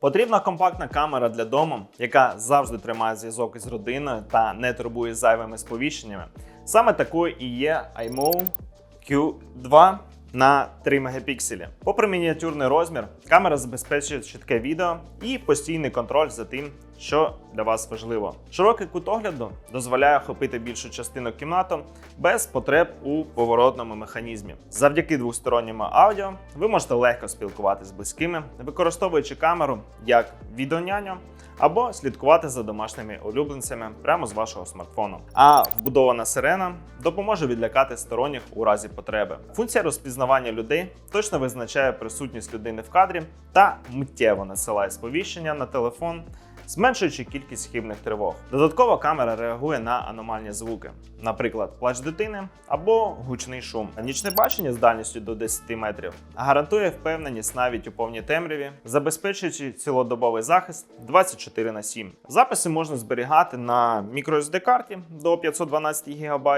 Потрібна компактна камера для дому, яка завжди тримає зв'язок із родиною та не турбує зайвими сповіщеннями. Саме такою і є iMO Q2 на 3 мегапікселі. Попри мініатюрний розмір, камера забезпечує чітке відео і постійний контроль за тим, що для вас важливо. Широкий кут огляду дозволяє охопити більшу частину кімнати без потреб у поворотному механізмі. Завдяки двосторонньому аудіо ви можете легко спілкуватися з близькими, використовуючи камеру як відеоняню або слідкувати за домашніми улюбленцями прямо з вашого смартфону. А вбудована сирена допоможе відлякати сторонніх у разі потреби. Функція розпізнавання людей точно визначає присутність людини в кадрі та миттєво насилає сповіщення на телефон. Зменшуючи кількість хибних тривог. Додатково камера реагує на аномальні звуки, наприклад, плач дитини або гучний шум. Нічне бачення з дальністю до 10 метрів гарантує впевненість навіть у повній темряві, забезпечуючи цілодобовий захист 24 на 7. Записи можна зберігати на microSD карті до 512 ГБ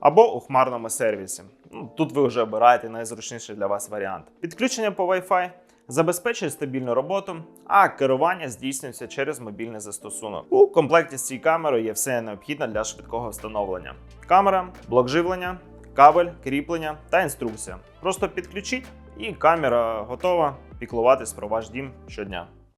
або у хмарному сервісі. Ну, Тут ви вже обираєте найзручніший для вас варіант. Підключення по Wi-Fi забезпечує стабільну роботу, а керування здійснюється через мобільний застосунок. У комплекті з цією камерою є все необхідне для швидкого встановлення: камера, блок живлення, кабель, кріплення та інструкція. Просто підключіть, і камера готова піклуватись про ваш дім щодня.